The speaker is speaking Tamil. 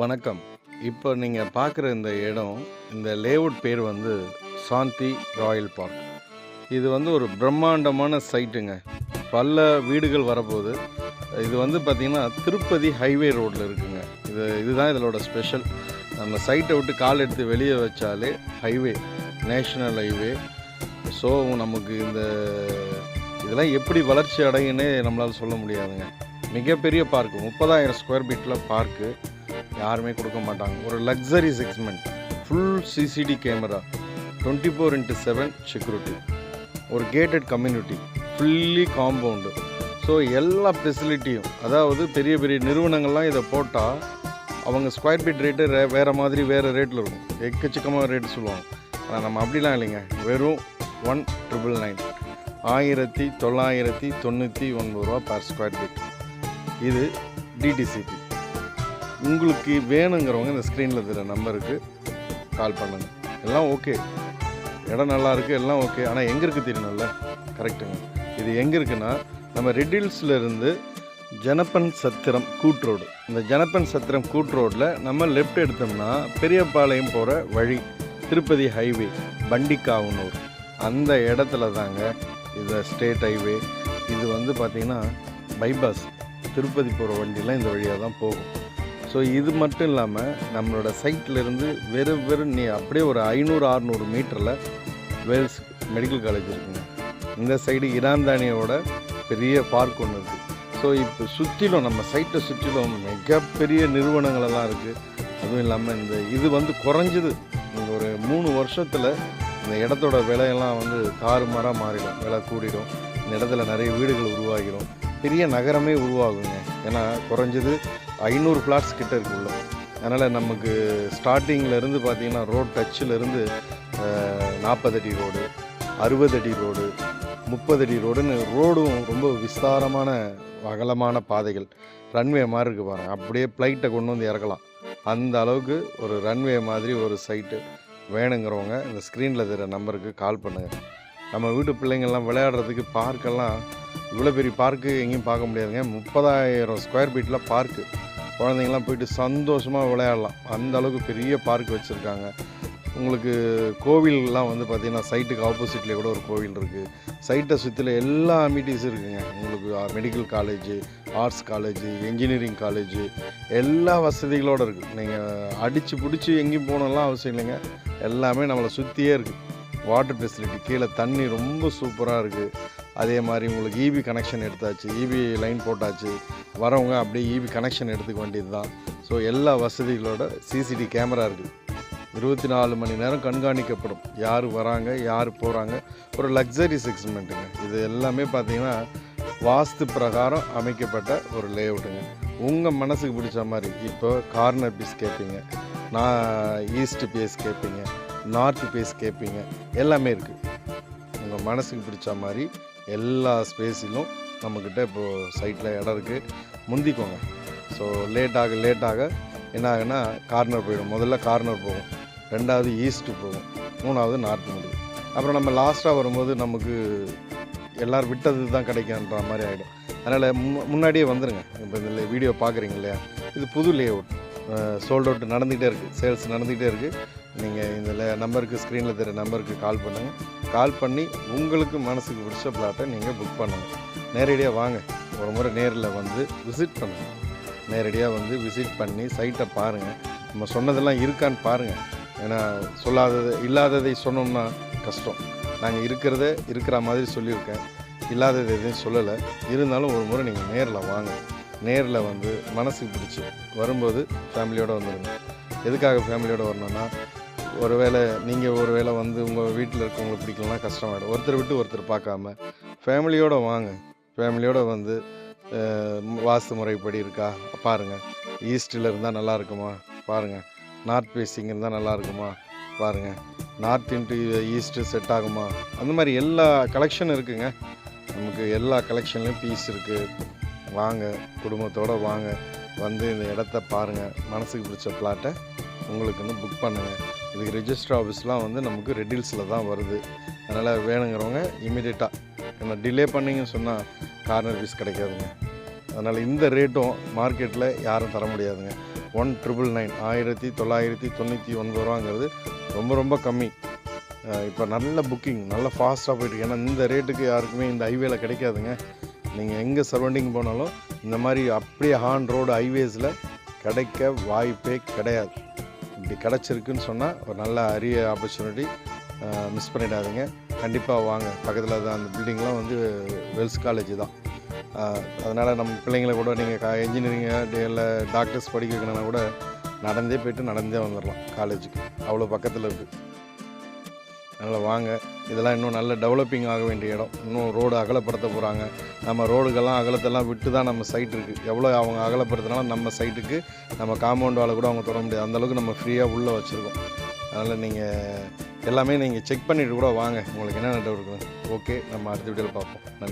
வணக்கம். இப்போ நீங்கள் பார்க்குற இந்த இடம் இந்த லேஅவுட் பேர் வந்து சாந்தி ராயல் பார்க். இது வந்து ஒரு பிரம்மாண்டமான சைட்டுங்க. பல வீடுகள் வரப்போகுது. இது வந்து பார்த்திங்கன்னா திருப்பதி ஹைவே ரோட்டில் இருக்குங்க. இது இதுதான் இதோட ஸ்பெஷல். நம்ம சைட்டை விட்டு கால் எடுத்து வெளியே வச்சாலே ஹைவே நேஷ்னல் ஹைவே. ஸோ நமக்கு இந்த இதெல்லாம் எப்படி வளர்ச்சி அடையுன்னே நம்மளால் சொல்ல முடியாதுங்க. மிகப்பெரிய பார்க்கு முப்பதாயிரம் ஸ்கொயர் ஃபீட்டில் பார்க்கு. யாருமே கொடுக்க மாட்டாங்க. ஒரு luxury segment full CCTV camera twenty four into seven security ஒரு gated community fully compound so எல்லா ஃபெசிலிட்டியும் அதாவது பெரிய பெரிய நிறுவனங்கள்லாம் இதை போட்டால் அவங்க ஸ்கொயர் ஃபீட் ரேட்டு ரே வேறு மாதிரி வேறு ரேட்டில் இருக்கும். எக்கச்சக்கமாக ரேட் சொல்லுவாங்க. ஆனால் நம்ம அப்படிலாம் இல்லைங்க. வெறும் ஒன் ட்ரிபிள் நைன் ஆயிரத்தி தொள்ளாயிரத்தி தொண்ணூற்றி ஒன்பது ரூபா பர் ஸ்கொயர் ஃபீட் இது டிடிசிபி உங்களுக்கு வேணுங்கிறவங்க இந்த ஸ்க்ரீனில் இருக்கிற நம்பருக்கு கால் பண்ணுங்கள் எல்லாம் ஓகே இடம் நல்லா இருக்குது எல்லாம் ஓகே ஆனால் எங்கே இருக்குது தெரியணும்ல? கரெக்டுங்க இது எங்கே இருக்குன்னா நம்ம ரெட்டில்ஸில் ஜனப்பன் சத்திரம் கூட் ரோடு இந்த ஜனப்பன் சத்திரம் கூட் ரோட்டில் நம்ம லெஃப்ட் எடுத்தோம்னா பெரியபாளையம் போகிற வழி திருப்பதி ஹைவே பண்டிக்காவனூர் அந்த இடத்துல தாங்க இது ஸ்டேட் ஹைவே இது வந்து பார்த்திங்கன்னா பைபாஸ் திருப்பதி போகிற வண்டிலாம் இந்த வழியாக தான் போகும். ஸோ இது மட்டும் இல்லாமல் நம்மளோட சைட்ல இருந்து வெறும் வெறும் நீ அப்படியே ஒரு ஐநூறு அறநூறு மீட்டரில் வேல்ஸ் மெடிக்கல் காலேஜ் இருக்குங்க. இந்த சைடு இராந்தானியோட பெரிய பார்க் ஒன்று இருக்குது ஸோ இப்போ சுற்றிலும் நம்ம சைட்டை சுற்றிலும் மிகப்பெரிய நிறுவனங்களெல்லாம் இருக்குது அதுவும் இல்லாமல் இந்த இது வந்து குறைஞ்சது. இந்த ஒரு மூணு வருஷத்தில் இந்த இடத்தோட விலையெல்லாம் வந்து தாறுமாறாக மாறிடும். விலை கூடிடும். இந்த இடத்துல நிறைய வீடுகள் உருவாகிடும் பெரிய நகரமே உருவாகுங்க. ஏன்னா குறைஞ்சது ஐநூறு ஃப்ளாட்ஸ் கிட்ட இருக்குள்ள அதனால் நமக்கு ஸ்டார்டிங்கிலிருந்து பார்த்தீங்கன்னா ரோட் டச்சிலேருந்து நாற்பது அடி ரோடு அறுபது அடி ரோடு முப்பது அடி ரோடுன்னு ரோடும் ரொம்ப விஸ்தாரமான அகலமான பாதைகள். ரன்வே மாதிரி இருக்குது பாருங்க. அப்படியே ஃப்ளைட்டை கொண்டு வந்து இறக்கலாம். அந்த அளவுக்கு ஒரு ரன்வே மாதிரி ஒரு சைட்டு வேணுங்கிறவங்க இந்த ஸ்க்ரீனில் தெரிகிற நம்பருக்கு கால் பண்ணுங்கள் நம்ம வீட்டு பிள்ளைங்கள்லாம் விளையாடுறதுக்கு பார்க்கெல்லாம் இவ்வளோ பெரிய பார்க்கு எங்கேயும் பார்க்க முடியாதுங்க. முப்பதாயிரம் ஸ்கொயர் ஃபீட்டில் பார்க்கு குழந்தைங்கள்லாம் போயிட்டு சந்தோஷமாக விளையாடலாம். அந்த அளவுக்கு பெரிய பார்க் வச்சுருக்காங்க. உங்களுக்கு கோவில்லாம் வந்து பார்த்திங்கன்னா சைட்டுக்கு ஆப்போசிட்லேயே கூட ஒரு கோவில் இருக்குது சைட்டை சுற்றில எல்லா அமிட்டிஸும் இருக்குங்க. உங்களுக்கு medical college arts college engineering college எல்லா வசதிகளோடு இருக்குது நீங்கள் அடித்து பிடிச்சி எங்கேயும் போகணும்லாம் அவசியம் இல்லைங்க. எல்லாமே நம்மளை சுற்றியே இருக்குது வாட்டர் ஃபெசிலிட்டி கீழே தண்ணி ரொம்ப சூப்பராக இருக்குது அதே மாதிரி உங்களுக்கு இபி கனெக்ஷன் எடுத்தாச்சு. இபி லைன் போட்டாச்சு. வரவங்க அப்படியே ஈவி கனெக்ஷன் எடுத்துக்க வேண்டியது தான் ஸோ எல்லா வசதிகளோட சிசிடி கேமரா இருக்குது இருபத்தி நாலு மணி நேரம் கண்காணிக்கப்படும். யார் வராங்க யார் போகிறாங்க ஒரு லக்ஸரி செக்ஸ்மெண்ட்டுங்க இது எல்லாமே பார்த்தீங்கன்னா வாஸ்து பிரகாரம் அமைக்கப்பட்ட ஒரு லேஅவுட்டுங்க உங்கள் மனசுக்கு பிடிச்ச மாதிரி இப்போ கார்னர் பீஸ் கேட்பீங்க நான் ஈஸ்ட் பேஸ் கேட்பீங்க நார்த் பேஸ் கேட்பீங்க எல்லாமே இருக்குது உங்கள் மனசுக்கு பிடிச்ச மாதிரி எல்லா ஸ்பேஸிலும் நம்மக்கிட்ட இப்போது சைட்டில் இடம் இருக்குது முந்திக்கோங்க. ஸோ லேட்டாக லேட்டாக என்ன ஆகுன்னா கார்னர் போயிடும். முதல்ல கார்னர் போகும். ரெண்டாவது ஈஸ்ட்டு போகும். மூணாவது நார்த் முடியும் அப்புறம் நம்ம லாஸ்ட்டாக வரும்போது நமக்கு எல்லோரும் விட்டது தான் கிடைக்குன்ற மாதிரி ஆகிடும் அதனால் மு முன்னாடியே வந்துடுங்க இப்போ இந்த வீடியோ பார்க்குறீங்க இல்லையா? இது புது லே அவுட் சோல்ட் அவுட் நடந்துகிட்டே இருக்குது சேல்ஸ் நடந்துகிட்டே இருக்குது நீங்கள் இந்த நம்பருக்கு ஸ்க்ரீனில் தெரிய நம்பருக்கு கால் பண்ணுங்கள் கால் பண்ணி உங்களுக்கு மனசுக்கு பிடிச்ச பிளாட்டை நீங்கள் புக் பண்ணுங்கள் நேரடியாக வாங்க. ஒரு முறை நேரில் வந்து விசிட் பண்ணுங்கள் நேரடியாக வந்து விசிட் பண்ணி சைட்டை பாருங்கள் நம்ம சொன்னதெல்லாம் இருக்கான்னு பாருங்கள் ஏன்னா சொல்லாதது இல்லாததை சொன்னோம்னா கஷ்டம். நாங்கள் இருக்கிறத இருக்கிற மாதிரி சொல்லியிருக்கேன். இல்லாதது எதுவும் சொல்லலை. இருந்தாலும் ஒரு முறை நீங்கள் நேரில் வாங்க. நேரில் வந்து மனசுக்கு பிடிச்சி வரும்போது ஃபேமிலியோடு வந்துடுங்க எதுக்காக ஃபேமிலியோடு வரணும்னா ஒருவேளை நீங்கள் ஒரு வேளை வந்து உங்கள் வீட்டில் இருக்கவங்களுக்கு பிடிக்கலனா கஷ்டமாயிடும். ஒருத்தர் விட்டு ஒருத்தர் பார்க்காம ஃபேமிலியோடு வாங்க. ஃபேமிலியோடு வந்து வாஸ்து முறைப்படி இருக்கா? பாருங்கள் ஈஸ்ட்டில் இருந்தால் நல்லா இருக்குமா? பாருங்கள் நார்த் ஃபேஸிங் இருந்தால் நல்லா இருக்குமா? பாருங்கள் நார்த் இன்ட்டு ஈஸ்ட்டு செட் ஆகுமா? அந்த மாதிரி எல்லா கலெக்ஷன் இருக்குங்க. நமக்கு எல்லா கலெக்ஷன்லேயும் பீஸ் இருக்குது வாங்க குடும்பத்தோடு வாங்க. வந்து இந்த இடத்த பாருங்கள் மனசுக்கு பிடிச்ச பிளாட்டை உங்களுக்குன்னு புக் பண்ணுங்கள் இதுக்கு ரிஜிஸ்டர் ஆஃபீஸ்லாம் வந்து நமக்கு ரெடில்ஸில் தான் வருது. அதனால் வேணுங்கிறவங்க இமீடியட்டாக ஏன்னா டிலே பண்ணிங்கன்னு சொன்னால் கார்னர் பீஸ் கிடைக்காதுங்க. அதனால் இந்த ரேட்டும் மார்க்கெட்டில் யாரும் தர முடியாதுங்க. ஒன் ட்ரிபிள் நைன் ஆயிரத்தி தொள்ளாயிரத்தி தொண்ணூற்றி ஒன்பது ரூபாங்கிறது ரொம்ப ரொம்ப கம்மி. இப்போ நல்ல புக்கிங் நல்ல ஃபாஸ்ட்டாக போயிட்டு ஏன்னா இந்த ரேட்டுக்கு யாருக்குமே இந்த ஹைவேல கிடைக்காதுங்க. நீங்கள் எங்கே சரௌண்டிங் போனாலும் இந்த மாதிரி அப்படியே ஹான் ரோடு ஹைவேஸில் கிடைக்க வாய்ப்பே கிடையாது. இப்படி கிடச்சிருக்குன்னு சொன்னால் ஒரு நல்ல அரிய ஆப்பர்ச்சுனிட்டி மிஸ் பண்ணிடாதீங்க. கண்டிப்பாக வாங்க. பக்கத்தில் தான் அந்த பில்டிங்லாம் வந்து வெல்ஸ் காலேஜ் தான். அதனால் நம்ம பிள்ளைங்களை கூட நீங்கள் இன்ஜினியரிங்கு இல்லை டாக்டர்ஸ் படிக்க வைக்கணும்னா கூட நடந்தே போயிட்டு நடந்தே வந்துடலாம் காலேஜுக்கு அவ்வளோ பக்கத்தில் இருக்குது அதனால் வாங்க. இதெல்லாம் இன்னும் நல்ல டெவலப்பிங் ஆக வேண்டிய இடம். இன்னும் ரோடு அகலப்படுத்த போகிறாங்க நம்ம ரோடுகள்லாம் அகலத்தெல்லாம் விட்டு தான் நம்ம சைட் இருக்குது எவ்வளோ அவங்க அகலப்படுத்தினாலும் நம்ம சைட்டுக்கு நம்ம காம்பவுண்ட் வாழை கூட அவங்க தொட முடியாது. அந்தளவுக்கு நம்ம ஃப்ரீயாக உள்ளே வச்சுருக்கோம். அதனால் நீங்கள் எல்லாமே நீங்கள் செக் பண்ணிவிட்டு கூட வாங்க. உங்களுக்கு என்னென்ன டவுட் இருக்குது ஓகே நம்ம அடுத்த வீடியோவில் பார்ப்போம். நன்றி.